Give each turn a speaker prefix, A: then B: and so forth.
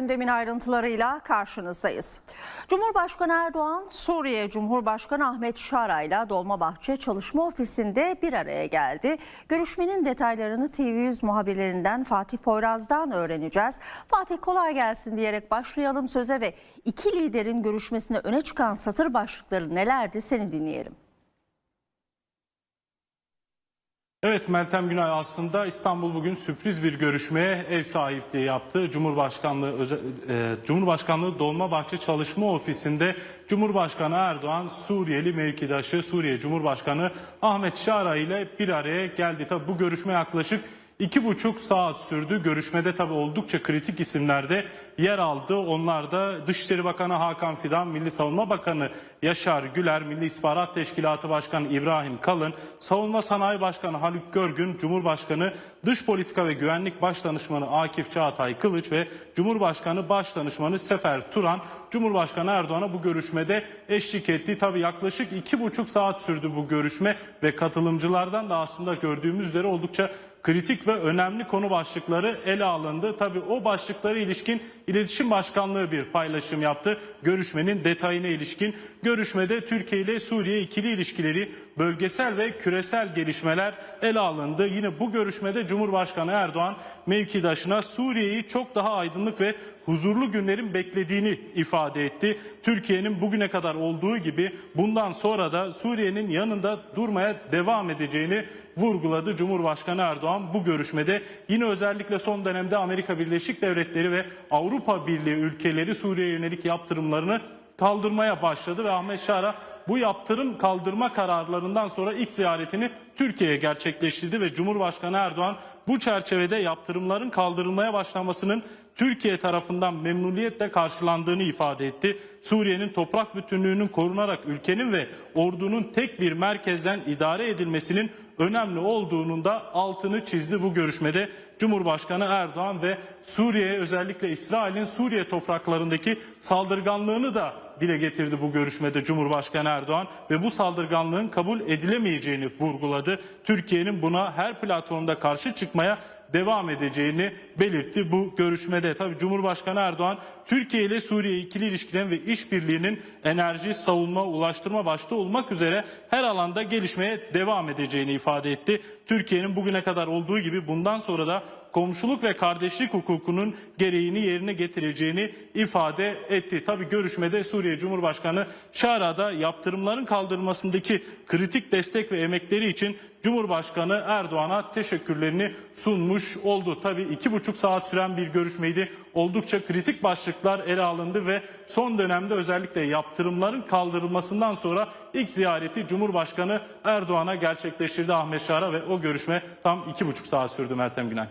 A: gündemin ayrıntılarıyla karşınızdayız. Cumhurbaşkanı Erdoğan, Suriye Cumhurbaşkanı Ahmet Şara ile Dolmabahçe Çalışma Ofisi'nde bir araya geldi. Görüşmenin detaylarını TV100 muhabirlerinden Fatih Poyraz'dan öğreneceğiz. Fatih kolay gelsin diyerek başlayalım söze ve iki liderin görüşmesinde öne çıkan satır başlıkları nelerdi seni dinleyelim.
B: Evet Meltem Günay aslında İstanbul bugün sürpriz bir görüşmeye ev sahipliği yaptı. Cumhurbaşkanlığı öze- e, Cumhurbaşkanlığı Dolmabahçe Çalışma Ofisi'nde Cumhurbaşkanı Erdoğan Suriyeli mevkidaşı Suriye Cumhurbaşkanı Ahmet Şara ile bir araya geldi. Tabi bu görüşme yaklaşık iki buçuk saat sürdü. Görüşmede tabi oldukça kritik isimlerde yer aldı. Onlar da Dışişleri Bakanı Hakan Fidan, Milli Savunma Bakanı Yaşar Güler, Milli İstihbarat Teşkilatı Başkanı İbrahim Kalın, Savunma Sanayi Başkanı Haluk Görgün, Cumhurbaşkanı Dış Politika ve Güvenlik Başdanışmanı Akif Çağatay Kılıç ve Cumhurbaşkanı Başdanışmanı Sefer Turan, Cumhurbaşkanı Erdoğan'a bu görüşmede eşlik etti. Tabi yaklaşık iki buçuk saat sürdü bu görüşme ve katılımcılardan da aslında gördüğümüz üzere oldukça kritik ve önemli konu başlıkları ele alındı. Tabii o başlıklara ilişkin İletişim Başkanlığı bir paylaşım yaptı. Görüşmenin detayına ilişkin. Görüşmede Türkiye ile Suriye ikili ilişkileri, bölgesel ve küresel gelişmeler ele alındı. Yine bu görüşmede Cumhurbaşkanı Erdoğan mevkidaşına Suriye'yi çok daha aydınlık ve huzurlu günlerin beklediğini ifade etti. Türkiye'nin bugüne kadar olduğu gibi bundan sonra da Suriye'nin yanında durmaya devam edeceğini vurguladı Cumhurbaşkanı Erdoğan bu görüşmede. Yine özellikle son dönemde Amerika Birleşik Devletleri ve Avrupa Birliği ülkeleri Suriye'ye yönelik yaptırımlarını kaldırmaya başladı ve Ahmet Şara bu yaptırım kaldırma kararlarından sonra ilk ziyaretini Türkiye'ye gerçekleştirdi ve Cumhurbaşkanı Erdoğan bu çerçevede yaptırımların kaldırılmaya başlamasının Türkiye tarafından memnuniyetle karşılandığını ifade etti. Suriye'nin toprak bütünlüğünün korunarak ülkenin ve ordunun tek bir merkezden idare edilmesinin önemli olduğunun da altını çizdi bu görüşmede. Cumhurbaşkanı Erdoğan ve Suriye özellikle İsrail'in Suriye topraklarındaki saldırganlığını da dile getirdi bu görüşmede Cumhurbaşkanı Erdoğan ve bu saldırganlığın kabul edilemeyeceğini vurguladı. Türkiye'nin buna her platformda karşı çıkmaya devam edeceğini belirtti bu görüşmede. Tabii Cumhurbaşkanı Erdoğan Türkiye ile Suriye ikili ilişkilerin ve işbirliğinin enerji, savunma, ulaştırma başta olmak üzere her alanda gelişmeye devam edeceğini ifade etti. Türkiye'nin bugüne kadar olduğu gibi bundan sonra da komşuluk ve kardeşlik hukukunun gereğini yerine getireceğini ifade etti. Tabi görüşmede Suriye Cumhurbaşkanı Şara'da yaptırımların kaldırılmasındaki kritik destek ve emekleri için Cumhurbaşkanı Erdoğan'a teşekkürlerini sunmuş oldu. Tabi iki buçuk saat süren bir görüşmeydi. Oldukça kritik başlıklar ele alındı ve son dönemde özellikle yaptırımların kaldırılmasından sonra ilk ziyareti Cumhurbaşkanı Erdoğan'a gerçekleştirdi Ahmet Şara ve o görüşme tam iki buçuk saat sürdü Meltem Günay.